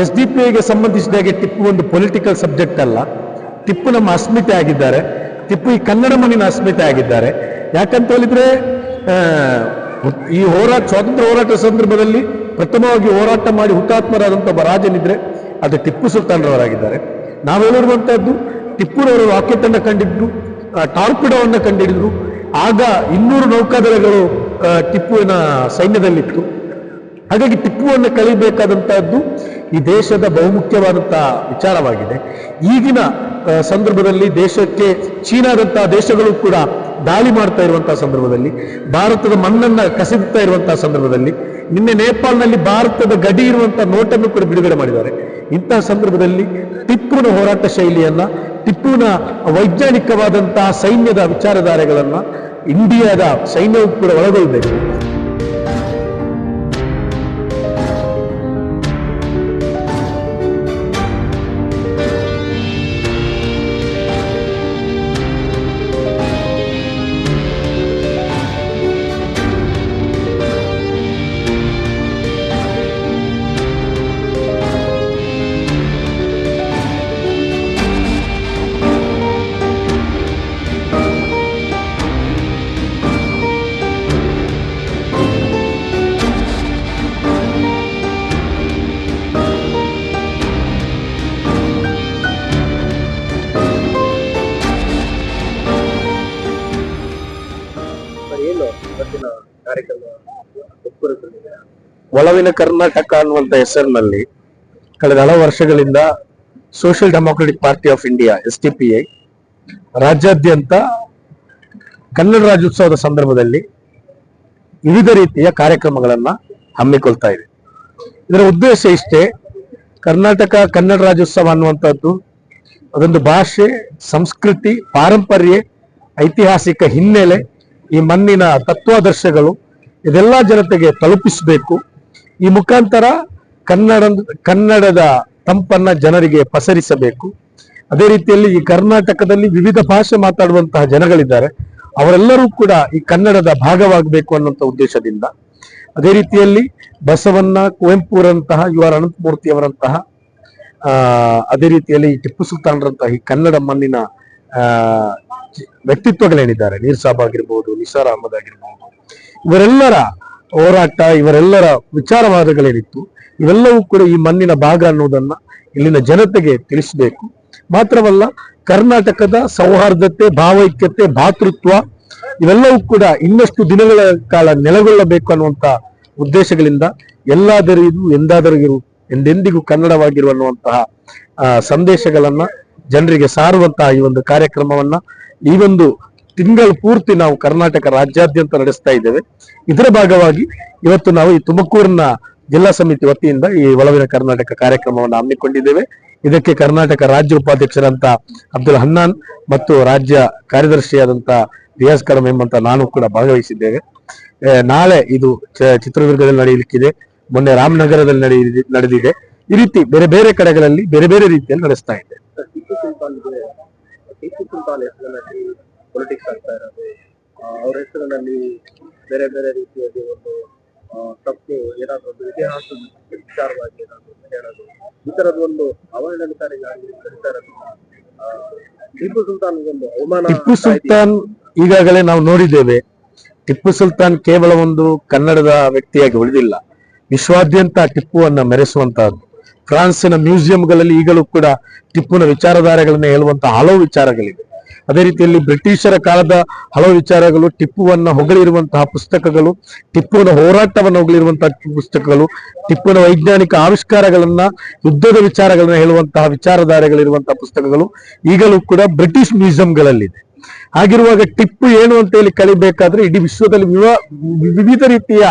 S D P ಐಗೆ ಸಂಬಂಧಿಸಿದ ಹಾಗೆ ಟಿಪ್ಪು ಒಂದು ಪೊಲಿಟಿಕಲ್ ಸಬ್ಜೆಕ್ಟ್ ಅಲ್ಲ. ಟಿಪ್ಪು ನಮ್ಮ ಅಸ್ಮಿತೆ ಆಗಿದ್ದಾರೆ. ಟಿಪ್ಪು ಈ ಕನ್ನಡ ಮಣ್ಣಿನ ಅಸ್ಮಿತೆ ಆಗಿದ್ದಾರೆ. ಯಾಕಂತ ಹೇಳಿದ್ರೆ ಈ ಹೋರಾಟ, ಸ್ವಾತಂತ್ರ್ಯ ಹೋರಾಟ ಸಂದರ್ಭದಲ್ಲಿ ಪ್ರಥಮವಾಗಿ ಹೋರಾಟ ಮಾಡಿ ಹುತಾತ್ಮರಾದಂಥ ಒಬ್ಬ ರಾಜನಿದ್ರೆ, ಅದು ಟಿಪ್ಪು ಸುಲ್ತಾನ್ರವರಾಗಿದ್ದಾರೆ. ನಾವು ಹೇಳಿರುವಂತಹದ್ದು ಟಿಪ್ಪುರವರು ರಾಕೆಟ್ ಅನ್ನ ಕಂಡಿದ್ರು ಟಾರ್ಪಿಡೋವನ್ನು ಕಂಡಿಡಿದ್ರು ಆಗ ಇನ್ನೂರು ನೌಕಾದಳಗಳು ಟಿಪ್ಪುವಿನ ಸೈನ್ಯದಲ್ಲಿತ್ತು. ಹಾಗಾಗಿ ಟಿಪ್ಪುವನ್ನು ಕಲಿಬೇಕಾದಂತಹದ್ದು ಈ ದೇಶದ ಬಹುಮುಖ್ಯವಾದಂತಹ ವಿಚಾರವಾಗಿದೆ. ಈಗಿನ ಸಂದರ್ಭದಲ್ಲಿ ದೇಶಕ್ಕೆ ಚೀನಾದಂತಹ ದೇಶಗಳು ಕೂಡ ದಾಳಿ ಮಾಡ್ತಾ ಇರುವಂತಹ ಸಂದರ್ಭದಲ್ಲಿ, ಭಾರತದ ಮಣ್ಣನ್ನ ಕಸಿದುತ್ತಾ ಇರುವಂತಹ ಸಂದರ್ಭದಲ್ಲಿ, ನಿನ್ನೆ ನೇಪಾಳ್ನಲ್ಲಿ ಭಾರತದ ಗಡಿ ಇರುವಂತಹ ನೋಟನ್ನು ಕೂಡ ಬಿಡುಗಡೆ ಮಾಡಿದ್ದಾರೆ. ಇಂತಹ ಸಂದರ್ಭದಲ್ಲಿ ಟಿಪ್ಪುವಿನ ಹೋರಾಟ ಶೈಲಿಯನ್ನ, ಟಿಪ್ಪುವಿನ ವೈಜ್ಞಾನಿಕವಾದಂತಹ ಸೈನ್ಯದ ವಿಚಾರಧಾರೆಗಳನ್ನ, ಇಂಡಿಯಾದ ಸೈನ್ಯವು ಕೂಡ ಒಳಗೊಳ್ಳಬೇಕು ಒಳವಿನ ಕರ್ನಾಟಕ ಅನ್ನುವಂತ ಹೆಸರಿನಲ್ಲಿ ಕಳೆದ ಹಲವು ವರ್ಷಗಳಿಂದ social democratic party of India, S T P I ರಾಜ್ಯಾದ್ಯಂತ ಕನ್ನಡ ರಾಜ್ಯೋತ್ಸವದ ಸಂದರ್ಭದಲ್ಲಿ ವಿವಿಧ ರೀತಿಯ ಕಾರ್ಯಕ್ರಮಗಳನ್ನ ಹಮ್ಮಿಕೊಳ್ತಾ ಇದೆ. ಇದರ ಉದ್ದೇಶ ಇಷ್ಟೇ, ಕರ್ನಾಟಕ ಕನ್ನಡ ರಾಜ್ಯೋತ್ಸವ ಅನ್ನುವಂಥದ್ದು ಅದೊಂದು ಭಾಷೆ, ಸಂಸ್ಕೃತಿ, ಪಾರಂಪರ್ಯ, ಐತಿಹಾಸಿಕ ಹಿನ್ನೆಲೆ, ಈ ಮಣ್ಣಿನ ತತ್ವಾದರ್ಶಗಳು ಇದೆಲ್ಲ ಜನತೆಗೆ ತಲುಪಿಸಬೇಕು. ಈ ಮುಖಾಂತರ ಕನ್ನಡ ಕನ್ನಡದ ತಂಪನ್ನ ಜನರಿಗೆ ಪಸರಿಸಬೇಕು. ಅದೇ ರೀತಿಯಲ್ಲಿ ಈ ಕರ್ನಾಟಕದಲ್ಲಿ ವಿವಿಧ ಭಾಷೆ ಮಾತಾಡುವಂತಹ ಜನಗಳಿದ್ದಾರೆ. ಅವರೆಲ್ಲರೂ ಕೂಡ ಈ ಕನ್ನಡದ ಭಾಗವಾಗಬೇಕು ಅನ್ನುವಂಥ ಉದ್ದೇಶದಿಂದ. ಅದೇ ರೀತಿಯಲ್ಲಿ ಬಸವಣ್ಣ ಕುವೆಂಪುರಂತಹ, ಯು ಆರ್ ಅನಂತಮೂರ್ತಿಯವರಂತಹ ಅದೇ ರೀತಿಯಲ್ಲಿ ಈ ಟಿಪ್ಪು ಸುಲ್ತಾನ್ರಂತಹ ಈ ಕನ್ನಡ ಮಣ್ಣಿನ ವ್ಯಕ್ತಿತ್ವಗಳೇನಿದ್ದಾರೆ? ನೀರ್ ಸಾಬ್ ಆಗಿರ್ಬೋದು, ನಿಸಾರ್ ಅಹಮದ್ ಆಗಿರ್ಬೋದು, ಇವರೆಲ್ಲರ ಹೋರಾಟ, ಇವರೆಲ್ಲರ ವಿಚಾರವಾದಗಳೇನಿತ್ತು, ಇವೆಲ್ಲವೂ ಕೂಡ ಈ ಮಣ್ಣಿನ ಭಾಗ ಅನ್ನೋದನ್ನ ಇಲ್ಲಿನ ಜನತೆಗೆ ತಿಳಿಸಬೇಕು. ಮಾತ್ರವಲ್ಲ, ಕರ್ನಾಟಕದ ಸೌಹಾರ್ದತೆ, ಭಾವೈಕ್ಯತೆ, ಭಾತೃತ್ವ ಇವೆಲ್ಲವೂ ಕೂಡ ಇನ್ನಷ್ಟು ದಿನಗಳ ಕಾಲ ನೆಲೆಗೊಳ್ಳಬೇಕು ಅನ್ನುವಂತ ಉದ್ದೇಶಗಳಿಂದ ಎಲ್ಲಾದರೂ ಇದು ಎಂದಾದರೂ ಇರು, ಎಂದೆಂದಿಗೂ ಕನ್ನಡವಾಗಿರು ಅನ್ನುವಂತಹ ಸಂದೇಶಗಳನ್ನ ಜನರಿಗೆ ಸಾರುವಂತಹ ಈ ಒಂದು ಕಾರ್ಯಕ್ರಮವನ್ನ ಈ ಒಂದು ತಿಂಗಳು ಪೂರ್ತಿ ನಾವು ಕರ್ನಾಟಕ ರಾಜ್ಯಾದ್ಯಂತ ನಡೆಸ್ತಾ ಇದ್ದೇವೆ. ಇದರ ಭಾಗವಾಗಿ ಇವತ್ತು ನಾವು ಈ ತುಮಕೂರಿನ ಜಿಲ್ಲಾ ಸಮಿತಿ ವತಿಯಿಂದ ಈ ಒಳವಿನ ಕರ್ನಾಟಕ ಕಾರ್ಯಕ್ರಮವನ್ನು ಹಮ್ಮಿಕೊಂಡಿದ್ದೇವೆ. ಇದಕ್ಕೆ ಕರ್ನಾಟಕ ರಾಜ್ಯ ಉಪಾಧ್ಯಕ್ಷರಂತ ಅಬ್ದುಲ್ ಹನ್ನಾನ್ ಮತ್ತು ರಾಜ್ಯ ಕಾರ್ಯದರ್ಶಿಯಾದಂತ ರಿಯಾಸ್ ಕರಮ್ ಎಂಬಂತ ನಾನು ಕೂಡ ಭಾಗವಹಿಸಿದ್ದೇವೆ. ನಾಳೆ ಇದು ಚಿತ್ರದುರ್ಗದಲ್ಲಿ ನಡೆಯಲಿಕ್ಕಿದೆ. ಮೊನ್ನೆ ರಾಮನಗರದಲ್ಲಿ ನಡೆಯ ನಡೆದಿದೆ. ಈ ರೀತಿ ಬೇರೆ ಬೇರೆ ಕಡೆಗಳಲ್ಲಿ ಬೇರೆ ಬೇರೆ ರೀತಿಯಲ್ಲಿ ನಡೆಸ್ತಾ ಇದೆ ಪೊಲಿಟಿಕ್ಸ್ ಆಗ್ತಾ ಇರೋದು. ಅವ್ರ ಹೆಸರಿನಲ್ಲಿ ಬೇರೆ ಬೇರೆ ರೀತಿಯಲ್ಲಿ ಒಂದು ತಪ್ಪು ಏನಾದ್ರು ಒಂದು ಇತಿಹಾಸದ ವಿಚಾರವಾಗಿ ಏನಾದ್ರು ಹೇಳೋದು. ಈ ತರದ ಒಂದು ಅವಹೇಳನಕಾರಿಗಾಗಿ ಕರೀತಾ ಟಿಪ್ಪು ಸುಲ್ತಾನ್ ಒಂದು ಅವಮಾನ ಟಿಪ್ಪು ಸುಲ್ತಾನ್ ಈಗಾಗಲೇ ನಾವು ನೋಡಿದ್ದೇವೆ. ಟಿಪ್ಪು ಸುಲ್ತಾನ್ ಕೇವಲ ಒಂದು ಕನ್ನಡದ ವ್ಯಕ್ತಿಯಾಗಿ ಉಳಿದಿಲ್ಲ. ವಿಶ್ವಾದ್ಯಂತ ಟಿಪ್ಪುವನ್ನ ಮೆರೆಸುವಂತಹದ್ದು. ಫ್ರಾನ್ಸಿನ ಮ್ಯೂಸಿಯಂಗಳಲ್ಲಿ ಈಗಲೂ ಕೂಡ ಟಿಪ್ಪುನ ವಿಚಾರಧಾರೆಗಳನ್ನ ಹೇಳುವಂತಹ ಹಲವು ವಿಚಾರಗಳಿವೆ. ಅದೇ ರೀತಿಯಲ್ಲಿ ಬ್ರಿಟಿಷರ ಕಾಲದ ಹಲವು ವಿಚಾರಗಳು, ಟಿಪ್ಪುವನ್ನ ಹೊಗಳಿರುವಂತಹ ಪುಸ್ತಕಗಳು, ಟಿಪ್ಪುವಿನ ಹೋರಾಟವನ್ನು ಹೊಗಳಿರುವಂತಹ ಪುಸ್ತಕಗಳು, ಟಿಪ್ಪುವಿನ ವೈಜ್ಞಾನಿಕ ಆವಿಷ್ಕಾರಗಳನ್ನ, ಯುದ್ಧದ ವಿಚಾರಗಳನ್ನ ಹೇಳುವಂತಹ ವಿಚಾರಧಾರೆಗಳಿರುವಂತಹ ಪುಸ್ತಕಗಳು ಈಗಲೂ ಕೂಡ ಬ್ರಿಟಿಷ್ ಮ್ಯೂಸಿಯಂಗಳಲ್ಲಿದೆ. ಹಾಗಿರುವಾಗ ಟಿಪ್ಪು ಏನು ಅಂತ ಹೇಳಿ ಕಲಿಬೇಕಾದ್ರೆ ಇಡೀ ವಿಶ್ವದಲ್ಲಿ ವಿವ- ವಿವಿಧ ರೀತಿಯ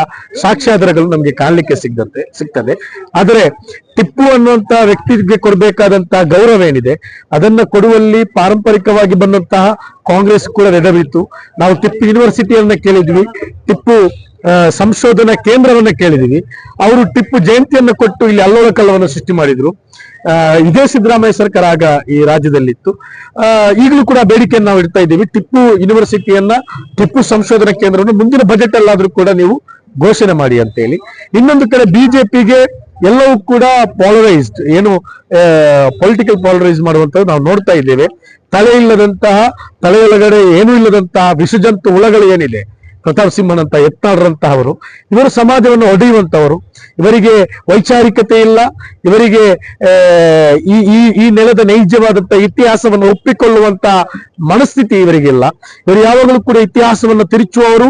ಸಾಕ್ಷ್ಯಾಧಾರಗಳು ನಮಗೆ ಕಾಣಲಿಕ್ಕೆ ಸಿಗದಂತೆ ಸಿಗ್ತದೆ. ಆದರೆ ಟಿಪ್ಪು ಅನ್ನುವಂತ ವ್ಯಕ್ತಿಗೆ ಕೊಡಬೇಕಾದಂತಹ ಗೌರವ ಏನಿದೆ? ಅದನ್ನ ಕೊಡುವಲ್ಲಿ ಪಾರಂಪರಿಕವಾಗಿ ಬಂದಂತಹ ಕಾಂಗ್ರೆಸ್ ಕೂಡ ನೆಡವಿತ್ತು ನಾವು ಟಿಪ್ಪು ಯೂನಿವರ್ಸಿಟಿಯನ್ನ ಕೇಳಿದ್ವಿ. ಟಿಪ್ಪು ಸಂಶೋಧನಾ ಕೇಂದ್ರವನ್ನ ಕೇಳಿದೀವಿ. ಅವರು ಟಿಪ್ಪು ಜಯಂತಿಯನ್ನು ಕೊಟ್ಟು ಇಲ್ಲಿ ಅಲ್ಲೋಲ ಕಲ್ಲವನ್ನು ಸೃಷ್ಟಿ ಮಾಡಿದ್ರು. ಇದೇ ಸಿದ್ದರಾಮಯ್ಯ ಸರ್ಕಾರ ಆಗ ಈ ರಾಜ್ಯದಲ್ಲಿತ್ತು. ಈಗಲೂ ಕೂಡ ಬೇಡಿಕೆಯನ್ನು ನಾವು ಇಡ್ತಾ ಇದ್ದೀವಿ. ಟಿಪ್ಪು ಯೂನಿವರ್ಸಿಟಿಯನ್ನ, ಟಿಪ್ಪು ಸಂಶೋಧನಾ ಕೇಂದ್ರವನ್ನು ಮುಂದಿನ ಬಜೆಟ್ ಅಲ್ಲಾದ್ರೂ ಕೂಡ ನೀವು ಘೋಷಣೆ ಮಾಡಿ ಅಂತ ಹೇಳಿ ಇನ್ನೊಂದು ಕಡೆ ಬಿಜೆಪಿಗೆ ಎಲ್ಲವೂ ಕೂಡ ಪಾಲರೈಸ್ಡ್ ಏನು ಪೊಲಿಟಿಕಲ್ ಪಾಲರೈಸ್ ಮಾಡುವಂತದ್ದು ನಾವು ನೋಡ್ತಾ ಇದ್ದೇವೆ. ತಲೆ ಇಲ್ಲದಂತಹ ತಲೆಯೊಳಗಡೆ ಏನೂ ಇಲ್ಲದಂತಹ, ವಿಷಜಂತು ಹುಳಗಳು ಏನಿದೆ ಪ್ರತಾಪ್ ಸಿಂಹನಂತ ಯತ್ನಾಳರಂತಹವರು ಇವರು ಸಮಾಜವನ್ನು ಒಡೆಯುವಂತವರು ಇವರಿಗೆ ವೈಚಾರಿಕತೆ ಇಲ್ಲ. ಇವರಿಗೆ ಈ ಈ ನೆಲದ ನೈಜವಾದಂತ ಇತಿಹಾಸವನ್ನು ಒಪ್ಪಿಕೊಳ್ಳುವಂತ ಮನಸ್ಥಿತಿ ಇವರಿಗಿಲ್ಲ. ಇವರು ಯಾವಾಗಲೂ ಕೂಡ ಇತಿಹಾಸವನ್ನು ತಿರುಚುವವರು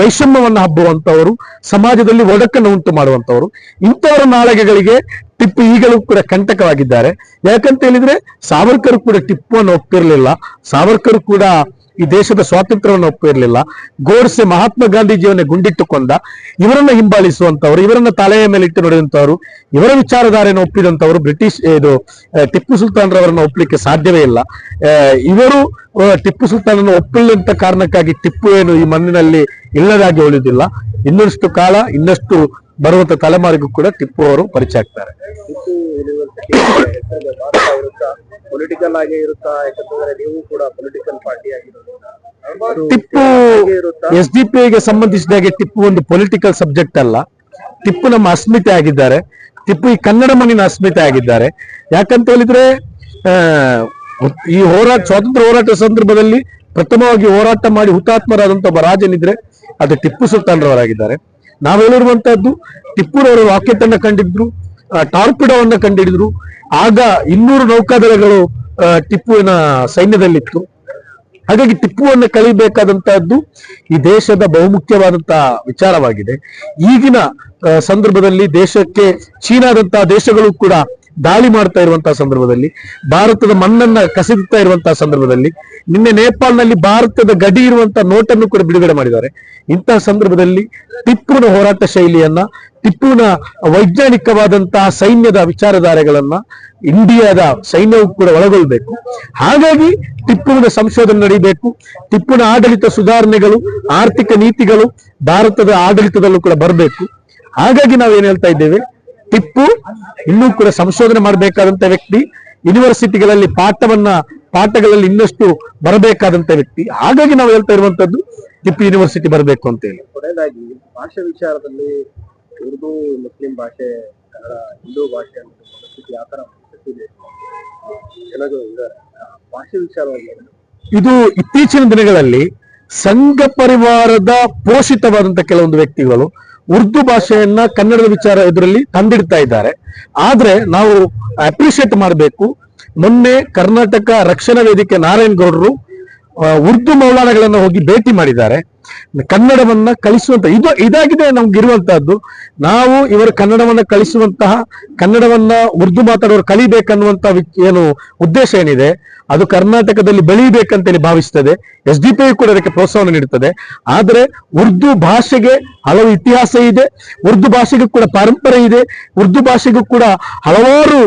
ವೈಷಮ್ಯವನ್ನು ಹಬ್ಬುವಂತವರು ಸಮಾಜದಲ್ಲಿ ಒಡಕನ್ನು ಉಂಟು ಮಾಡುವಂತವರು ಇಂಥವರ ನಾಳಗೆಗಳಿಗೆ ಟಿಪ್ಪು ಈಗಲೂ ಕೂಡ ಕಂಟಕವಾಗಿದ್ದಾರೆ. ಯಾಕಂತ ಹೇಳಿದ್ರೆ ಸಾವರ್ಕರ್ ಕೂಡ ಟಿಪ್ಪುವನ್ನು ಒಪ್ಪಿರಲಿಲ್ಲ. ಸಾವರ್ಕರ್ ಕೂಡ ಈ ದೇಶದ ಸ್ವಾತಂತ್ರ್ಯವನ್ನು ಒಪ್ಪಿರಲಿಲ್ಲ. ಗೋಡ್ಸೆ ಮಹಾತ್ಮ ಗಾಂಧೀಜಿಯವನ್ನೇ ಗುಂಡಿಟ್ಟುಕೊಂಡ. ಇವರನ್ನ ಹಿಂಬಾಲಿಸುವಂತವರು ಇವರನ್ನ ತಲೆಯ ಮೇಲೆ ಇಟ್ಟು ನಡೆದಂತವರು ಇವರ ವಿಚಾರಧಾರೆಯನ್ನು ಒಪ್ಪಿದಂತವರು ಬ್ರಿಟಿಷ್ ಇದು ಟಿಪ್ಪು ಸುಲ್ತಾನ್ ರವರನ್ನ ಒಪ್ಪಲಿಕ್ಕೆ ಸಾಧ್ಯವೇ ಇಲ್ಲ. ಇವರು ಟಿಪ್ಪು ಸುಲ್ತಾನನ್ನು ಒಪ್ಪಿಲ್ಲಂತ ಕಾರಣಕ್ಕಾಗಿ ಟಿಪ್ಪು ಏನು ಈ ಮಣ್ಣಿನಲ್ಲಿ ಇಲ್ಲದಾಗಿ ಉಳಿದಿಲ್ಲ. ಇನ್ನಷ್ಟು ಕಾಲ, ಇನ್ನಷ್ಟು ಬರುವಂತ ತಲೆಮಾರಿಗೂ ಕೂಡ ಟಿಪ್ಪು ಅವರು ಪರಿಚಯ ಆಗ್ತಾರೆ. ಪೊಲಿಟಿಕಲ್ ಆಗಿ ಇರುತ್ತಾ? ಯಾಕಂತಂದ್ರೆ ನೀವು ಕೂಡ political party Tipu S D P ಗೆ ಸಂಬಂಧಿಸಿದ ಹಾಗೆ ಟಿಪ್ಪು ಒಂದು ಪೊಲಿಟಿಕಲ್ ಸಬ್ಜೆಕ್ಟ್ ಅಲ್ಲ. ಟಿಪ್ಪು ನಮ್ಮ ಅಸ್ಮಿತೆ ಆಗಿದ್ದಾರೆ. ಟಿಪ್ಪು ಈ ಕನ್ನಡ ಮಣ್ಣಿನ ಅಸ್ಮಿತೆ ಆಗಿದ್ದಾರೆ. ಯಾಕಂತ ಹೇಳಿದ್ರೆ ಈ ಹೋರಾಟ ಸ್ವಾತಂತ್ರ್ಯ ಹೋರಾಟ ಸಂದರ್ಭದಲ್ಲಿ ಪ್ರಥಮವಾಗಿ ಹೋರಾಟ ಮಾಡಿ ಹುತಾತ್ಮರಾದಂತ ಒಬ್ಬ ರಾಜನಿದ್ರೆ ಅದು ಟಿಪ್ಪು ಸುಲ್ತಾನ್ ರವರಾಗಿದ್ದಾರೆ ನಾವು ಹೇಳಿರುವಂತಹದ್ದು ಟಿಪ್ಪುರವರು ರಾಕೆಟ್ ಅನ್ನ ಕಂಡಿದ್ರು ಟಾರ್ಪಿಡೋವನ್ನ ಕಂಡಿಡಿದ್ರು. ಆಗ ಇನ್ನೂರು ನೌಕಾದಳಗಳು ಟಿಪ್ಪುವಿನ ಸೈನ್ಯದಲ್ಲಿತ್ತು. ಹಾಗಾಗಿ ಟಿಪ್ಪುವನ್ನು ಕಲಿಬೇಕಾದಂತಹದ್ದು ಈ ದೇಶದ ಬಹುಮುಖ್ಯವಾದಂತಹ ವಿಚಾರವಾಗಿದೆ. ಈಗಿನ ಸಂದರ್ಭದಲ್ಲಿ ದೇಶಕ್ಕೆ ಚೀನಾದಂತಹ ದೇಶಗಳು ಕೂಡ ದಾಳಿ ಮಾಡ್ತಾ ಇರುವಂತಹ ಸಂದರ್ಭದಲ್ಲಿ, ಭಾರತದ ಮಣ್ಣನ್ನ ಕಸಿದುತ್ತಾ ಇರುವಂತಹ ಸಂದರ್ಭದಲ್ಲಿ, ನಿನ್ನೆ ನೇಪಾಳ್ನಲ್ಲಿ ಭಾರತದ ಗಡಿ ಇರುವಂತಹ ನೋಟನ್ನು ಕೂಡ ಬಿಡುಗಡೆ ಮಾಡಿದ್ದಾರೆ. ಇಂತಹ ಸಂದರ್ಭದಲ್ಲಿ ಟಿಪ್ಪುನ ಹೋರಾಟ ಶೈಲಿಯನ್ನ ಟಿಪ್ಪುವಿನ ವೈಜ್ಞಾನಿಕವಾದಂತಹ ಸೈನ್ಯದ ವಿಚಾರಧಾರೆಗಳನ್ನ ಇಂಡಿಯಾದ ಸೈನ್ಯವು ಕೂಡ ಒಳಗೊಳ್ಬೇಕು. ಹಾಗಾಗಿ ಟಿಪ್ಪುವಿನ ಸಂಶೋಧನೆ ನಡೀಬೇಕು. ಟಿಪ್ಪುನ ಆಡಳಿತ ಸುಧಾರಣೆಗಳು, ಆರ್ಥಿಕ ನೀತಿಗಳು ಭಾರತದ ಆಡಳಿತದಲ್ಲೂ ಕೂಡ ಬರಬೇಕು. ಹಾಗಾಗಿ ನಾವು ಏನ್ ಹೇಳ್ತಾ ಇದ್ದೇವೆ? ಟಿಪ್ಪು ಇನ್ನೂ ಕೂಡ ಸಂಶೋಧನೆ ಮಾಡಬೇಕಾದಂತ ವ್ಯಕ್ತಿ, ಯೂನಿವರ್ಸಿಟಿಗಳಲ್ಲಿ ಪಾಠವನ್ನ, ಪಾಠಗಳಲ್ಲಿ ಇನ್ನಷ್ಟು ಬರಬೇಕಾದಂತ ವ್ಯಕ್ತಿ. ಹಾಗಾಗಿ ನಾವು ಹೇಳ್ತಾ ಇರುವಂತದ್ದು ಟಿಪ್ಪು ಯೂನಿವರ್ಸಿಟಿ ಬರಬೇಕು ಅಂತ ಹೇಳಿ ಭಾಷೆ ವಿಚಾರದಲ್ಲಿ ಉರ್ದು ಮುಸ್ಲಿಂ ಭಾಷೆ, ಕನ್ನಡ, ಹಿಂದೂ ಭಾಷೆ ಅನ್ನೋದು ಪರಿಸ್ಥಿತಿ ಯಾವ ತರ ಪರಿಸ್ಥಿತಿ ಭಾಷೆ ವಿಚಾರವಾಗಿ ಇದು ಇತ್ತೀಚಿನ ದಿನಗಳಲ್ಲಿ ಸಂಘ ಪರಿವಾರದ ಪೋಷಿತವಾದಂತ ಕೆಲವೊಂದು ವ್ಯಕ್ತಿಗಳು ಉರ್ದು ಭಾಷೆಯನ್ನ ಕನ್ನಡದ ವಿಚಾರ ಇದರಲ್ಲಿ ತಂದಿಡ್ತಾ ಇದ್ದಾರೆ. ಆದ್ರೆ ನಾವು ಅಪ್ರಿಶಿಯೇಟ್ ಮಾಡಬೇಕು. ಮೊನ್ನೆ ಕರ್ನಾಟಕ ರಕ್ಷಣಾ ವೇದಿಕೆ ನಾರಾಯಣ್ ಗೌಡರು ಉರ್ದು ಮೌಲಾನಗಳನ್ನ ಹೋಗಿ ಭೇಟಿ ಮಾಡಿದ್ದಾರೆ. ಕನ್ನಡವನ್ನ ಕಲಿಸುವಂತ ಇದು ಇದಾಗಿದೆ ನಮ್ಗೆ ಇರುವಂತಹದ್ದು ನಾವು ಇವರು ಕನ್ನಡವನ್ನ ಕಲಿಸುವಂತಹ ಕನ್ನಡವನ್ನ ಉರ್ದು ಮಾತಾಡೋರು ಕಲಿಬೇಕನ್ನುವಂತ ಏನು ಉದ್ದೇಶ ಏನಿದೆ, ಅದು ಕರ್ನಾಟಕದಲ್ಲಿ ಬೆಳೀಬೇಕಂತೇಳಿ ಭಾವಿಸ್ತದೆ. ಎಸ್ ಡಿ ಪಿ ಕೂಡ ಅದಕ್ಕೆ ಪ್ರೋತ್ಸಾಹ ನೀಡುತ್ತದೆ. ಆದ್ರೆ ಉರ್ದು ಭಾಷೆಗೆ ಹಲವು ಇತಿಹಾಸ ಇದೆ, ಉರ್ದು ಭಾಷೆಗೂ ಕೂಡ ಪರಂಪರೆ ಇದೆ, ಉರ್ದು ಭಾಷೆಗೂ ಕೂಡ ಹಲವಾರು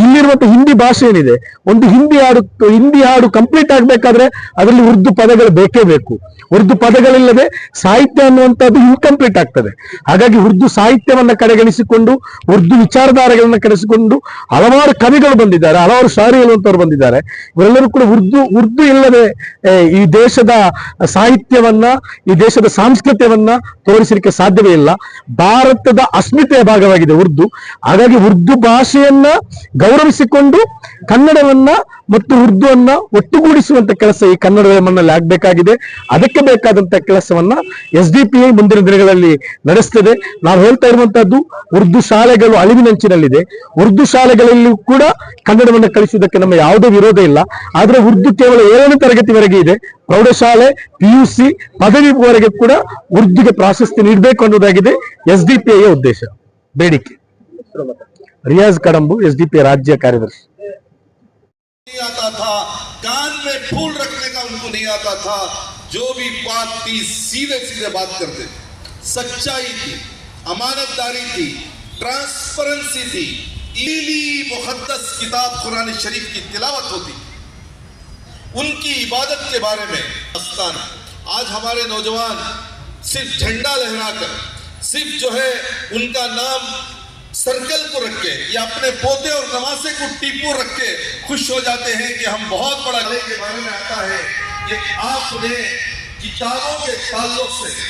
ಇಲ್ಲಿರುವಂತ ಹಿಂದಿ ಭಾಷೆ ಏನಿದೆ, ಒಂದು ಹಿಂದಿ ಹಾಡು ಹಿಂದಿ ಹಾಡು ಕಂಪ್ಲೀಟ್ ಆಗ್ಬೇಕಾದ್ರೆ ಅದರಲ್ಲಿ ಉರ್ದು ಪದಗಳು ಬೇಕೇ ಬೇಕು. ಉರ್ದು ಪದಗಳಿಲ್ಲದೆ ಸಾಹಿತ್ಯ ಅನ್ನುವಂಥದ್ದು ಇನ್ಕಂಪ್ಲೀಟ್ ಆಗ್ತದೆ. ಹಾಗಾಗಿ ಉರ್ದು ಸಾಹಿತ್ಯವನ್ನ ಕಡೆಗಣಿಸಿಕೊಂಡು, ಉರ್ದು ವಿಚಾರಧಾರೆಗಳನ್ನ ಕಡೆಸಿಕೊಂಡು ಹಲವಾರು ಕವಿಗಳು ಬಂದಿದ್ದಾರೆ, ಹಲವಾರು ಶಾರಿ ಹೇಳುವಂತವ್ರು ಬಂದಿದ್ದಾರೆ. ಇವರೆಲ್ಲರೂ ಕೂಡ ಉರ್ದು ಉರ್ದು ಇಲ್ಲದೆ ಈ ದೇಶದ ಸಾಹಿತ್ಯವನ್ನ, ಈ ದೇಶದ ಸಾಂಸ್ಕೃತಿಯವನ್ನ ತೋರಿಸಲಿಕ್ಕೆ ಸಾಧ್ಯವೇ ಇಲ್ಲ. ಭಾರತದ ಅಸ್ಮಿತೆಯ ಭಾಗವಾಗಿದೆ ಉರ್ದು. ಹಾಗಾಗಿ ಉರ್ದು ಭಾಷೆಯನ್ನ ಗೌರವಿಸಿಕೊಂಡು ಕನ್ನಡವನ್ನ ಮತ್ತು ಉರ್ದುವನ್ನ ಒಟ್ಟುಗೂಡಿಸುವಂತ ಕೆಲಸ ಈ ಕನ್ನಡ ಮಣ್ಣಲ್ಲಿ ಆಗ್ಬೇಕಾಗಿದೆ. ಅದಕ್ಕೆ ಬೇಕಾದಂತ ಕೆಲಸವನ್ನ ಎಸ್ ಡಿ ಪಿ ಐ ಮುಂದಿನ ದಿನಗಳಲ್ಲಿ ನಡೆಸ್ತದೆ ನಾವು ಹೇಳ್ತಾ ಇರುವಂತಹದ್ದು ಉರ್ದು ಶಾಲೆಗಳು ಅಳಿವಿನಂಚಿನಲ್ಲಿದೆ ಉರ್ದು ಶಾಲೆಗಳಲ್ಲಿ ಕೂಡ ಕನ್ನಡವನ್ನು ಕಲಿಸುವುದಕ್ಕೆ ನಮ್ಮ ಯಾವುದೇ ವಿರೋಧ ಇಲ್ಲ ಆದ್ರೆ ಉರ್ದು ಕೇವಲ ಏಳನೇ ತರಗತಿವರೆಗೆ ಇದೆ ಪ್ರೌಢಶಾಲೆ ಪಿಯುಸಿ ಪದವಿವರೆಗೆ ಕೂಡ ಉರ್ದುಗೆ ಪ್ರಾಶಸ್ತ್ಯ ನೀಡಬೇಕು ಅನ್ನೋದಾಗಿದೆ ಎಸ್ ಡಿ ಪಿ ಐಯ ಉದ್ದೇಶ ಬೇಡಿಕೆ ಹೆಸರು ಮತ್ತೆ Riyaz Kadambu S D P ರಾಜ್ಯ ಕಾರ್ಯದರ್ಶಿ नहीं आता था कान में फूल रखने का उनको नहीं आता था جو بھی بات تھی، سیدھے سیدھے بات کرتے تھے۔ سچائی تھی، امانت داری تھی ٹرانسپرنسی تھی۔ ایلی مقدس کتاب قرآن شریف کی تلاوت ہوتی۔ ان کی عبادت کے بارے میں داستان۔ آج ہمارے نوجوان صرف جھنڈا لہرا کر، صرف جو ہے ان کا نام سرکل کو رکھ کے یا اپنے پوتے اور نواسے کو ٹیپو رکھ کے خوش ہو جاتے ہیں کہ ہم بہت بڑا کے بارے میں آتا ہے۔ کہ آپ نے کتابوں کے تعلق سے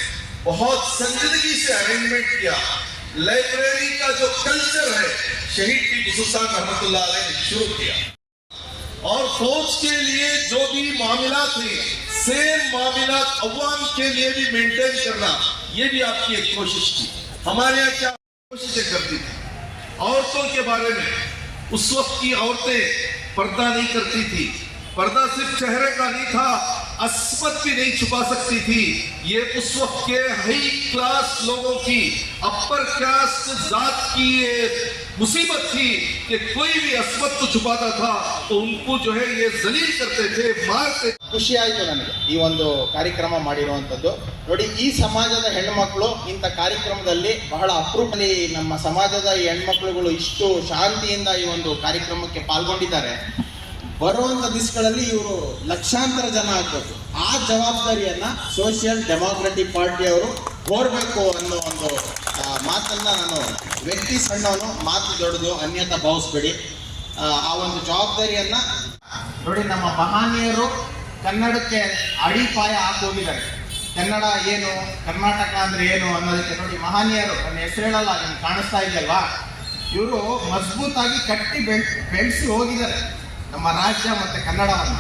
بہت سنجیدگی سے ارینجمنٹ کیا. لائبریری کا جو کلچر ہے، شہید کی خصوصا رحمت اللہ علیہ نے شروع کیا۔ اور فوج کے لیے جو بھی معاملات تھے سیم معاملات عوام کے لیے بھی مینٹین کرنا، یہ بھی آپ کی ایک کوشش تھی۔ ہمارے یہاں کیا کوششیں کرتی تھی عورتوں کے بارے میں، اس وقت کی عورتیں پردہ نہیں کرتی تھی पर्दा सिर्फ चेहरे का नहीं था अस्मत भी नहीं छुपा सकती थी ये उस वक्त के हाई क्लास लोगों की अपर कास्ट जात की ये मुसीबत थी कि कोई भी अस्मत को छुपाता था तो उनको जो है ये जलील करते थे मारते ಖುಷಿ ಆಯಿತು ನನಗೆ ಈ ಒಂದು ಕಾರ್ಯಕ್ರಮ ಮಾಡಿರುವಂಥದ್ದು ನೋಡಿ ಈ ಸಮಾಜದ ಹೆಣ್ಮಕ್ಳು ಇಂಥ ಕಾರ್ಯಕ್ರಮದಲ್ಲಿ ಬಹಳ ಅಪರೂಪದಲ್ಲಿ ನಮ್ಮ ಸಮಾಜದ ಈ ಹೆಣ್ಮಕ್ಳುಗಳು ಇಷ್ಟು ಶಾಂತಿಯಿಂದ ಈ ಒಂದು ಕಾರ್ಯಕ್ರಮಕ್ಕೆ ಪಾಲ್ಗೊಂಡಿದ್ದಾರೆ ಬರುವಂಥ ದಿಸ್ಗಳಲ್ಲಿ ಇವರು ಲಕ್ಷಾಂತರ ಜನ ಆಗ್ಬೇಕು. ಆ ಜವಾಬ್ದಾರಿಯನ್ನ ಸೋಷಿಯಲ್ ಡೆಮಾಕ್ರೆಟಿಕ್ ಪಾರ್ಟಿಯವರು ಹೋರ್ಬೇಕು ಅನ್ನೋ ಒಂದು ಮಾತನ್ನ ನಾನು ವ್ಯಕ್ತಿ ಸಣ್ಣವನು ಮಾತು ದೊಡ್ಡದು ಅನ್ಯತ ಭಾವಿಸ್ಬೇಡಿ. ಆ, ಒಂದು ಜವಾಬ್ದಾರಿಯನ್ನ ನೋಡಿ ನಮ್ಮ ಮಹಾನೀಯರು ಕನ್ನಡಕ್ಕೆ ಅಡಿಪಾಯ ಹಾಕೋಗಿದ್ದಾರೆ ಕನ್ನಡ ಏನು ಕರ್ನಾಟಕ ಅಂದ್ರೆ ಏನು ಅನ್ನೋದಕ್ಕೆ ನೋಡಿ ಮಹಾನೀಯರು ನನ್ನ ಹೆಸರು ಹೇಳಲ್ಲ ನಿಮ್ಗೆ ಕಾಣಿಸ್ತಾ ಇದೆಯಲ್ವಾ? ಇವರು ಮಜಬೂತಾಗಿ ಕಟ್ಟಿ ಬೆಳ್ ಬೆಳೆಸಿ ಹೋಗಿದ್ದಾರೆ. ನಮ್ಮ ರಾಜ್ಯ ಮತ್ತೆ ಕನ್ನಡವನ್ನ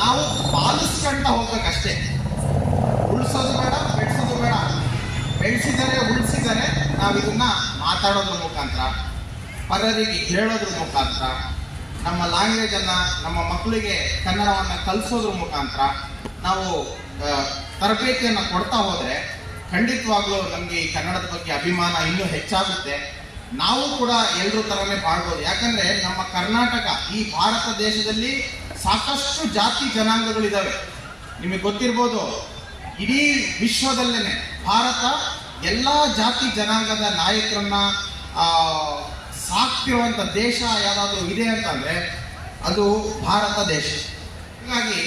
ನಾವು ಪಾಲಿಸ್ಕೊಂಡ ಹೋಗ್ಬೇಕಷ್ಟೇ. ಉಳಿಸೋದು ಬೇಡ, ಬೆಳೆಸೋದು ಬೇಡ. ಬೆಳೆಸಿದರೆ ಉಳಿಸಿದರೆ ನಾವು ಇದನ್ನ ಮಾತಾಡೋದ್ರ ಮುಖಾಂತರ, ಪರರಿಗೆ ಹೇಳೋದ್ರ ಮುಖಾಂತರ, ನಮ್ಮ ಲ್ಯಾಂಗ್ವೇಜ್ ಅನ್ನ, ನಮ್ಮ ಮಕ್ಕಳಿಗೆ ಕನ್ನಡವನ್ನ ಕಲಿಸೋದ್ರ ಮುಖಾಂತರ ನಾವು ತರಬೇತಿಯನ್ನ ಕೊಡ್ತಾ ಹೋದ್ರೆ ಖಂಡಿತವಾಗ್ಲೂ ನಮಗೆ ಈ ಕನ್ನಡದ ಬಗ್ಗೆ ಅಭಿಮಾನ ಇನ್ನೂ ಹೆಚ್ಚಾಗುತ್ತೆ. ನಾವು ಕೂಡ ಎಲ್ಲರೂ ತರನೇ ಬಾಳ್ಬೋದು. ಯಾಕಂದ್ರೆ ನಮ್ಮ ಕರ್ನಾಟಕ, ಈ ಭಾರತ ದೇಶದಲ್ಲಿ ಸಾಕಷ್ಟು ಜಾತಿ ಜನಾಂಗಗಳಿದ್ದಾವೆ ನಿಮಗೆ ಗೊತ್ತಿರ್ಬೋದು, ಇಡೀ ವಿಶ್ವದಲ್ಲೇನೆ ಭಾರತ ಎಲ್ಲ ಜಾತಿ ಜನಾಂಗದ ನಾಯಕರನ್ನ ಸಾಕ್ತಿರುವಂತ ದೇಶ ಯಾವುದಾದ್ರೂ ಇದೆ ಅಂತಂದ್ರೆ ಅದು ಭಾರತ ದೇಶ. ಹೀಗಾಗಿ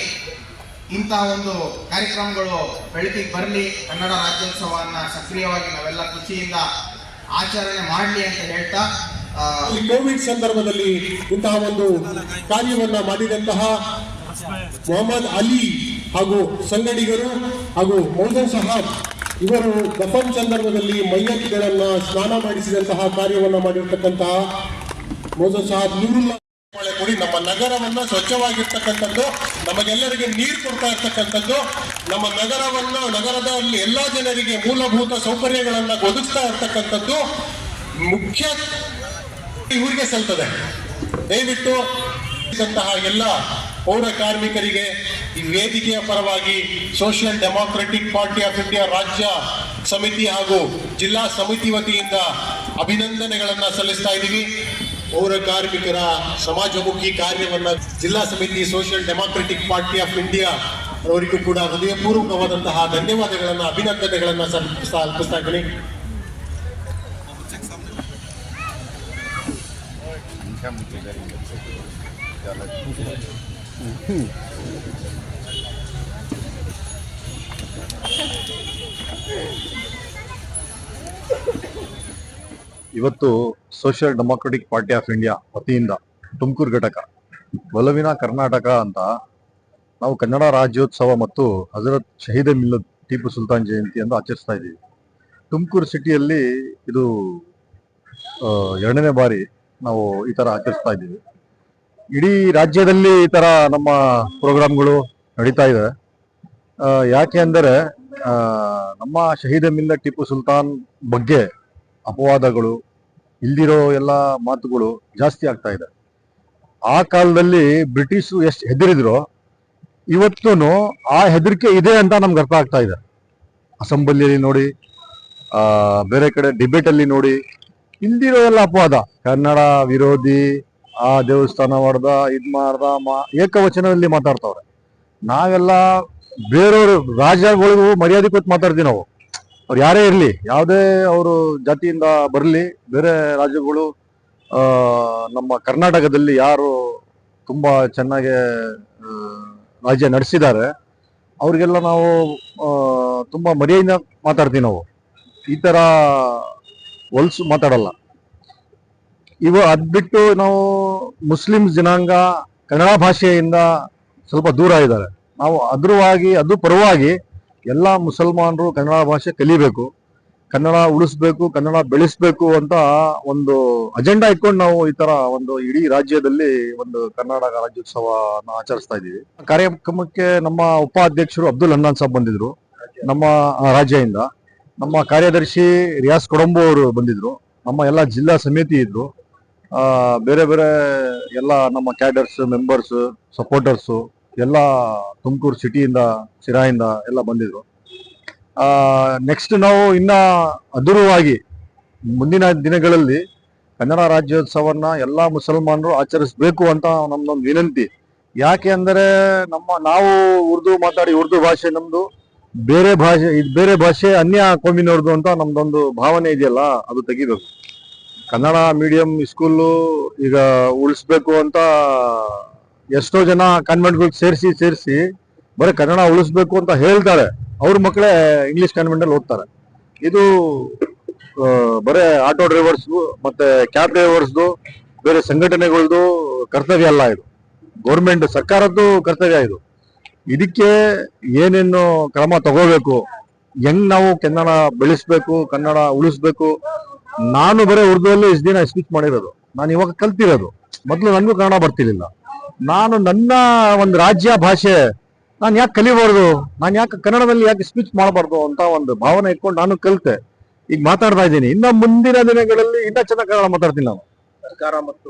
ಇಂತಹ ಒಂದು ಕಾರ್ಯಕ್ರಮಗಳು ಬೆಳಕಿಗೆ ಬರಲಿ, ಕನ್ನಡ ರಾಜ್ಯೋತ್ಸವವನ್ನು ಸಕ್ರಿಯವಾಗಿ ನಾವೆಲ್ಲ ಖುಷಿಯಿಂದ ಆಚರಣೆ ಮಾಡಲಿ ಅಂತ ಹೇಳ್ತಾ ಈ ಕೋವಿಡ್ ಸಂದರ್ಭದಲ್ಲಿ ಇಂತಹ ಒಂದು ಕಾರ್ಯವನ್ನ ಮಾಡಿದಂತಹ ಮೊಹಮ್ಮದ್ ಅಲಿ ಹಾಗೂ ಸಂಗಡಿಗರು ಹಾಗೂ ಮೌಜನ್ ಸಹಾಬ್, ಇವರು ದಫನ್ ಸಂದರ್ಭದಲ್ಲಿ ಮೈಯತ್ಗಳನ್ನ ಸ್ನಾನ ಮಾಡಿಸಿದಂತಹ ಕಾರ್ಯವನ್ನ ಮಾಡಿರ್ತಕ್ಕಂತಹ ಮೌಜನ್ ಸಹಾಬ್ ನೂರುಲ್ಲಾ ಮಳೆ ಕೊಡಿ ನಮ್ಮ ನಗರವನ್ನ ಸ್ವಚ್ಛವಾಗಿರ್ತಕ್ಕಂಥದ್ದು, ನಮಗೆಲ್ಲರಿಗೆ ನೀರು ಕೊಡ್ತಾ ಇರ್ತಕ್ಕಂಥದ್ದು, ನಮ್ಮ ನಗರವನ್ನ, ನಗರದಲ್ಲಿ ಎಲ್ಲಾ ಜನರಿಗೆ ಮೂಲಭೂತ ಸೌಕರ್ಯಗಳನ್ನ ಒದಗಿಸ್ತಾ ಇರ್ತಕ್ಕಂಥದ್ದು ಮುಖ್ಯ ಇವರಿಗೆ ಸಲ್ತದೆ ದಯವಿಟ್ಟು ಎಲ್ಲ ಪೌರ ಕಾರ್ಮಿಕರಿಗೆ ಈ ವೇದಿಕೆಯ ಪರವಾಗಿ social democratic party of India ರಾಜ್ಯ ಸಮಿತಿ ಹಾಗೂ ಜಿಲ್ಲಾ ಸಮಿತಿ ವತಿಯಿಂದ ಅಭಿನಂದನೆಗಳನ್ನು ಸಲ್ಲಿಸ್ತಾ ಇದ್ದೀವಿ ಪೌರ ಕಾರ್ಮಿಕರ ಸಮಾಜಮುಖಿ ಕಾರ್ಯವನ್ನು ಜಿಲ್ಲಾ ಸಮಿತಿ social democratic party of India ಅವರಿಗೂ ಕೂಡ ಹೃದಯಪೂರ್ವಕವಾದಂತಹ ಧನ್ಯವಾದಗಳನ್ನು, ಅಭಿನಂದನೆಗಳನ್ನು ಸಲ್ಲಿಸ್ತಾ Thank ಇದ್ದೀನಿ. ಇವತ್ತು social democratic party of India ವತಿಯಿಂದ ತುಮಕೂರು ಘಟಕ ಒಲವಿನ ಕರ್ನಾಟಕ ಅಂತ ನಾವು ಕನ್ನಡ ರಾಜ್ಯೋತ್ಸವ ಮತ್ತು ಹಜರತ್ ಶಹೀದ್ ಮಿಲ್ಲದ್ ಟಿಪ್ಪು ಸುಲ್ತಾನ್ ಜಯಂತಿ ಅಂತ ಆಚರಿಸ್ತಾ ಇದ್ದೀವಿ. ತುಮಕೂರು ಸಿಟಿಯಲ್ಲಿ ಇದು ಎರಡನೇ ಬಾರಿ ನಾವು ಈ ತರ ಆಚರಿಸ್ತಾ ಇದ್ದೀವಿ. ಇಡೀ ರಾಜ್ಯದಲ್ಲಿ ಈ ತರ ನಮ್ಮ ಪ್ರೋಗ್ರಾಮ್ಗಳು ನಡೀತಾ ಇದೆ. ಯಾಕೆ ಅಂದರೆ ನಮ್ಮ ಶಹೀದ್ ಮಿಲ್ಲದ್ ಟಿಪ್ಪು ಸುಲ್ತಾನ್ ಬಗ್ಗೆ ಅಪವಾದಗಳು, ಇಲ್ದಿರೋ ಎಲ್ಲ ಮಾತುಗಳು ಜಾಸ್ತಿ ಆಗ್ತಾ ಇದೆ. ಆ ಕಾಲದಲ್ಲಿ ಬ್ರಿಟಿಷರು ಎಷ್ಟು ಹೆದರಿದ್ರು ಇವತ್ತೂ ಆ ಹೆದರಿಕೆ ಇದೆ ಅಂತ ನಮ್ಗೆ ಅರ್ಥ ಆಗ್ತಾ ಇದೆ. ಅಸೆಂಬ್ಲಿಯಲ್ಲಿ ನೋಡಿ ಬೇರೆ ಕಡೆ ಡಿಬೇಟ್ ಅಲ್ಲಿ ನೋಡಿ, ಇಲ್ದಿರೋ ಎಲ್ಲ ಅಪವಾದ. ಕನ್ನಡ ವಿರೋಧಿ, ಆ ದೇವಸ್ಥಾನ ಹೊಡೆದ ಇದ್ ಮಾಡ್ದ, ಮಾ, ಏಕವಚನದಲ್ಲಿ ಮಾತಾಡ್ತವ್ರೆ. ನಾವೆಲ್ಲ ಬೇರೆಯವರು, ರಾಜ್ಯಗಳಿಗೂ ಮರ್ಯಾದೆ ಕೊಟ್ಟು ಮಾತಾಡ್ತೀವಿ ನಾವು. ಅವ್ರು ಯಾರೇ ಇರಲಿ, ಯಾವುದೇ ಅವರು ಜಾತಿಯಿಂದ ಬರಲಿ, ಬೇರೆ ರಾಜ್ಯಗಳು ನಮ್ಮ ಕರ್ನಾಟಕದಲ್ಲಿ ಯಾರು ತುಂಬ ಚೆನ್ನಾಗಿ ರಾಜ್ಯ ನಡೆಸಿದ್ದಾರೆ, ಅವ್ರಿಗೆಲ್ಲ ನಾವು ತುಂಬ ಮರ್ಯಾದೆಯಿಂದ ಮಾತಾಡ್ತೀವಿ ನಾವು. ಈ ಥರ ಹೊಲ್ಸು ಮಾತಾಡಲ್ಲ. ಇವು ಅದ್ಬಿಟ್ಟು ನಾವು ಮುಸ್ಲಿಂ ಜನಾಂಗ ಕನ್ನಡ ಭಾಷೆಯಿಂದ ಸ್ವಲ್ಪ ದೂರ ಇದ್ದಾರೆ. ನಾವು ಅದ್ರವಾಗಿ, ಅದು ಪರವಾಗಿ ಎಲ್ಲ ಮುಸಲ್ಮಾನರು ಕನ್ನಡ ಭಾಷೆ ಕಲಿಬೇಕು, ಕನ್ನಡ ಉಳಿಸ್ಬೇಕು, ಕನ್ನಡ ಬೆಳೆಸ್ಬೇಕು ಅಂತ ಒಂದು ಅಜೆಂಡಾ ಇಟ್ಕೊಂಡು ನಾವು ಈ ತರ ಒಂದು ಇಡೀ ರಾಜ್ಯದಲ್ಲಿ ಒಂದು ಕರ್ನಾಟಕ ರಾಜ್ಯೋತ್ಸವನ ಆಚರಿಸ್ತಾ ಇದ್ದೀವಿ. ಕಾರ್ಯಕ್ರಮಕ್ಕೆ ನಮ್ಮ ಉಪಾಧ್ಯಕ್ಷರು ಅಬ್ದುಲ್ ಹನ್ನಾನ್ ಸಾಬ್ ಬಂದಿದ್ರು, ನಮ್ಮ ರಾಜ್ಯದಿಂದ. ನಮ್ಮ ಕಾರ್ಯದರ್ಶಿ ರಿಯಾಸ್ ಕೊಡಂಬು ಅವರು ಬಂದಿದ್ರು, ನಮ್ಮ ಎಲ್ಲ ಜಿಲ್ಲಾ ಸಮಿತಿ ಇದ್ರು. ಬೇರೆ ಬೇರೆ ಎಲ್ಲ ನಮ್ಮ ಕ್ಯಾಡರ್ಸ್ ಮೆಂಬರ್ಸ್ ಸಪೋರ್ಟರ್ಸು ಎಲ್ಲ ತುಮಕೂರು ಸಿಟಿಯಿಂದ ಸಿರಾಯಿಂದ ಎಲ್ಲ ಬಂದಿದ್ರು. ನೆಕ್ಸ್ಟ್ ನಾವು ಇನ್ನ ಅದುರವಾಗಿ ಮುಂದಿನ ದಿನಗಳಲ್ಲಿ ಕನ್ನಡ ರಾಜ್ಯೋತ್ಸವನ್ನ ಎಲ್ಲ ಮುಸಲ್ಮಾನರು ಆಚರಿಸಬೇಕು ಅಂತ ನಮ್ದೊಂದು ವಿನಂತಿ. ಯಾಕೆ ಅಂದರೆ ನಮ್ಮ, ನಾವು ಉರ್ದು ಮಾತಾಡಿ ಉರ್ದು ಭಾಷೆ ನಮ್ದು, ಬೇರೆ ಭಾಷೆ, ಇದು ಬೇರೆ ಭಾಷೆ ಅನ್ಯ ಕೋಮಿನವ್ರದ್ದು ಅಂತ ನಮ್ದೊಂದು ಭಾವನೆ ಇದೆಯಲ್ಲ, ಅದು ತೆಗಿಬೇಕು. ಕನ್ನಡ ಮೀಡಿಯಂ ಸ್ಕೂಲು ಈಗ ಉಳಿಸ್ಬೇಕು ಅಂತ ಎಷ್ಟೋ ಜನ ಕಾನ್ವೆಂಟ್ಗಳಿಗೆ ಸೇರಿಸಿ ಸೇರಿಸಿ ಬರೀ ಕನ್ನಡ ಉಳಿಸ್ಬೇಕು ಅಂತ ಹೇಳ್ತಾರೆ. ಅವ್ರ ಮಕ್ಕಳೇ ಇಂಗ್ಲಿಷ್ ಕಾನ್ವೆಂಟ್ ಅಲ್ಲಿ ಓದ್ತಾರೆ. ಇದು ಬರೇ ಆಟೋ ಡ್ರೈವರ್ಸ್ದು ಮತ್ತೆ ಕ್ಯಾಬ್ ಡ್ರೈವರ್ಸ್ದು ಬೇರೆ ಸಂಘಟನೆಗಳದ್ದು ಕರ್ತವ್ಯ ಅಲ್ಲ ಇದು. ಗೌರ್ಮೆಂಟ್ ಸರ್ಕಾರದ್ದು ಕರ್ತವ್ಯ ಇದು. ಇದಕ್ಕೆ ಏನೇನು ಕ್ರಮ ತಗೋಬೇಕು, ಹೆಂಗ್ ನಾವು ಕನ್ನಡ ಬೆಳೆಸ್ಬೇಕು, ಕನ್ನಡ ಉಳಿಸ್ಬೇಕು, ನಾನು ಬರೀ ಉರ್ದುವಲ್ಲೇ ಇಷ್ಟು ದಿನ ಸ್ಪೀಚ್ ಮಾಡಿರೋದು. ನಾನು ಇವಾಗ ಕಲ್ತಿರೋದು. ಮೊದಲು ನನಗೂ ಕನ್ನಡ ಬರ್ತಿರ್ಲಿಲ್ಲ. ನಾನು ನನ್ನ ಒಂದು ರಾಜ್ಯ ಭಾಷೆ ನಾನು ಯಾಕೆ ಕಲಿಬಾರ್ದು? ನಾನು ಯಾಕೆ ಕನ್ನಡದಲ್ಲಿ ಯಾಕೆ ಸ್ಪೀಚ್ ಮಾಡಬಾರ್ದು ಅಂತ ಒಂದು ಭಾವನೆ ಇಟ್ಕೊಂಡು ನಾನು ಕಲಿತೆ. ಈಗ ಮಾತಾಡ್ತಾ ಇದ್ದೀನಿ. ಇನ್ನ ಮುಂದಿನ ದಿನಗಳಲ್ಲಿ ಇನ್ನ ಚೆನ್ನಾಗಿ ಕನ್ನಡ ಮಾತಾಡ್ತೀನಿ ನಾನು. ಸರ್ಕಾರ ಮತ್ತು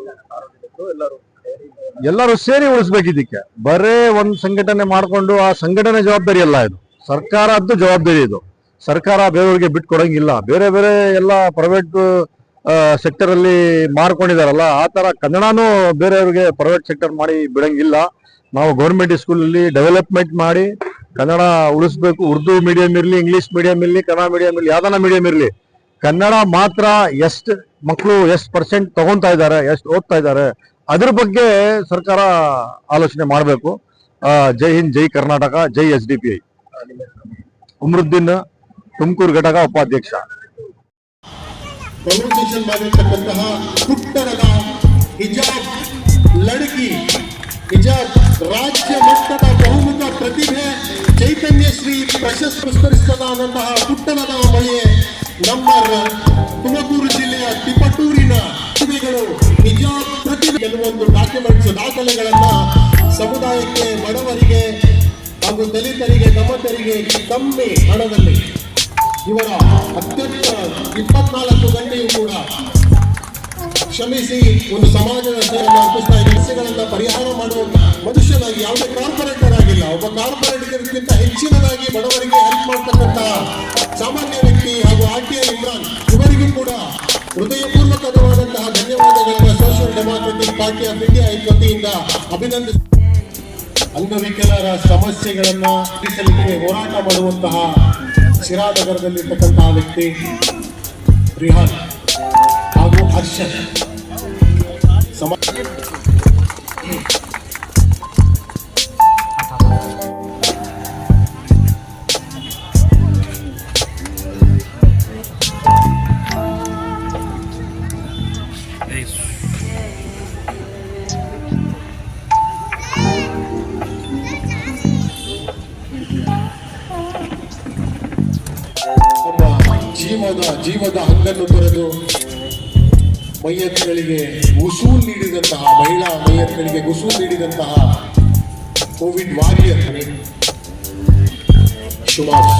ಎಲ್ಲರೂ ಎಲ್ಲರೂ ಸೇರಿ ಉಳಿಸ್ಬೇಕಿದ್ದಕ್ಕೆ. ಬರೇ ಒಂದು ಸಂಘಟನೆ ಮಾಡಿಕೊಂಡು ಆ ಸಂಘಟನೆ ಜವಾಬ್ದಾರಿ ಅಲ್ಲ ಇದು. ಸರ್ಕಾರದ್ದು ಜವಾಬ್ದಾರಿ ಇದು. ಸರ್ಕಾರ ಬೇರೆಯವ್ರಿಗೆ ಬಿಟ್ಟು ಕೊಡಂಗಿಲ್ಲ ಬೇರೆ ಬೇರೆ ಎಲ್ಲ ಪ್ರೈವೇಟ್ ಸೆಕ್ಟರ್ ಅಲ್ಲಿ ಮಾರ್ಕೊಂಡಿದಾರಲ್ಲ, ಆ ತರ ಕನ್ನಡನೂ ಬೇರೆಯವ್ರಿಗೆ ಪ್ರೈವೇಟ್ ಸೆಕ್ಟರ್ ಮಾಡಿ ಬಿಡಂಗಿಲ್ಲ. ನಾವು ಗೌರ್ಮೆಂಟ್ ಸ್ಕೂಲ್ ಅಲ್ಲಿ ಡೆವಲಪ್ಮೆಂಟ್ ಮಾಡಿ ಕನ್ನಡ ಉಳಿಸ್ಬೇಕು. ಉರ್ದು ಮೀಡಿಯಂ ಇರ್ಲಿ ಇಂಗ್ಲಿಷ್ ಮೀಡಿಯಂ ಇರಲಿ, ಕನ್ನಡ ಮೀಡಿಯಂ ಇರ್ಲಿ, ಯಾವ್ದಾನ ಮೀಡಿಯಂ ಇರ್ಲಿ, ಕನ್ನಡ ಮಾತ್ರ ಎಷ್ಟು ಮಕ್ಕಳು ಎಷ್ಟು ಪರ್ಸೆಂಟ್ ತಗೊಂತಾ ಇದ್ದಾರೆ, ಎಷ್ಟು ಓದ್ತಾ ಇದ್ದಾರೆ, ಅದ್ರ ಬಗ್ಗೆ ಸರ್ಕಾರ ಆಲೋಚನೆ ಮಾಡಬೇಕು. ಜೈ ಹಿಂದ್, ಜೈ ಕರ್ನಾಟಕ, ಜೈ S D P I Umruddin Tumakuru ಘಟಕ ಉಪಾಧ್ಯಕ್ಷ. ಪ್ರೊನೌನ್ಸಿಯೇಷನ್ ಮಾಡಿರ್ತಕ್ಕಂತಹ ಪುಟ್ಟರದ ಹಿಜಾಬ್ ಲಡಕಿ ಹಿಜಾಬ್ ರಾಜ್ಯ ಮಟ್ಟದ ಬಹುಮುಖ ಪ್ರತಿಭೆ ಚೈತನ್ಯ ಶ್ರೀ ಪ್ರಶಸ್ತಿ ಪುರಸ್ಕರಿಸಿದಂತಹ ಪುಟ್ಟಣದ ಮಹಿಳೆ ನಮ್ಮ ತುಮಕೂರು ಜಿಲ್ಲೆಯ ತಿಪಟೂರಿನ ಪ್ರತಿಭೆಗಳು ಹಿಜಾಬ್ ಪ್ರತಿಭೆ. ಕೆಲವೊಂದು ಡಾಕ್ಯುಮೆಂಟ್ಸ್ ದಾಖಲೆಗಳನ್ನ ಸಮುದಾಯಕ್ಕೆ, ಬಡವರಿಗೆ ಹಾಗೂ ದಲಿತರಿಗೆ ದಮತರಿಗೆ ಕಮ್ಮಿ ಹಣದಲ್ಲಿ. ಇವರ ಅತ್ಯಂತ ಇಪ್ಪತ್ನಾಲ್ಕು ಗಂಟೆಯೂ ಕೂಡ ಶ್ರಮಿಸಿ ಒಂದು ಸಮಾಜದ ಸೇವೆಯನ್ನು ಅರ್ಪಿಸ್ತಾ ಸಮಸ್ಯೆಗಳನ್ನು ಪರಿಹಾರ ಮಾಡುವ ಮನುಷ್ಯನಾಗಿ ಯಾವುದೇ ಕಾರ್ಪೊರೇಟರ್ ಆಗಿಲ್ಲ. ಒಬ್ಬ ಕಾರ್ಪೊರೇಟರ್ಗಿಂತ ಹೆಚ್ಚಿನದಾಗಿ ಬಡವರಿಗೆ ಹೆಲ್ಪ್ ಮಾಡ್ತಕ್ಕಂಥ ಸಾಮಾನ್ಯ ವ್ಯಕ್ತಿ ಹಾಗೂ ಆರ್ ಟಿ ಐ ಇಮ್ರಾನ್ ಇವರಿಗೂ ಕೂಡ ಹೃದಯಪೂರ್ವಕವಾದಂತಹ ಧನ್ಯವಾದಗಳನ್ನು social democratic party of India ವತಿಯಿಂದ ಅಭಿನಂದಿಸ ಅಂಗವಿಕಲರ ಸಮಸ್ಯೆಗಳನ್ನು ಹೋರಾಟ ಮಾಡುವಂತಹ ಶಿರಾನಗರದಲ್ಲಿರ್ತಕ್ಕಂತಹ ವ್ಯಕ್ತಿ ರಿಹಾನ್ ಹಾಗೂ ಹರ್ಷದ್ ಸಮ ಜೀವದ ಹಂಗನ್ನು ತೊರೆದು ಮೈಯತ್ಗಳಿಗೆ ಉಸೂಲ್ ನೀಡಿದಂತಹ ಮಹಿಳಾ ಮೈಯತ್ಗಳಿಗೆ ಉಸೂಲ್ ನೀಡಿದಂತಹ ಕೋವಿಡ್ ವಾರಿಯರ್ ಸುಮಾರು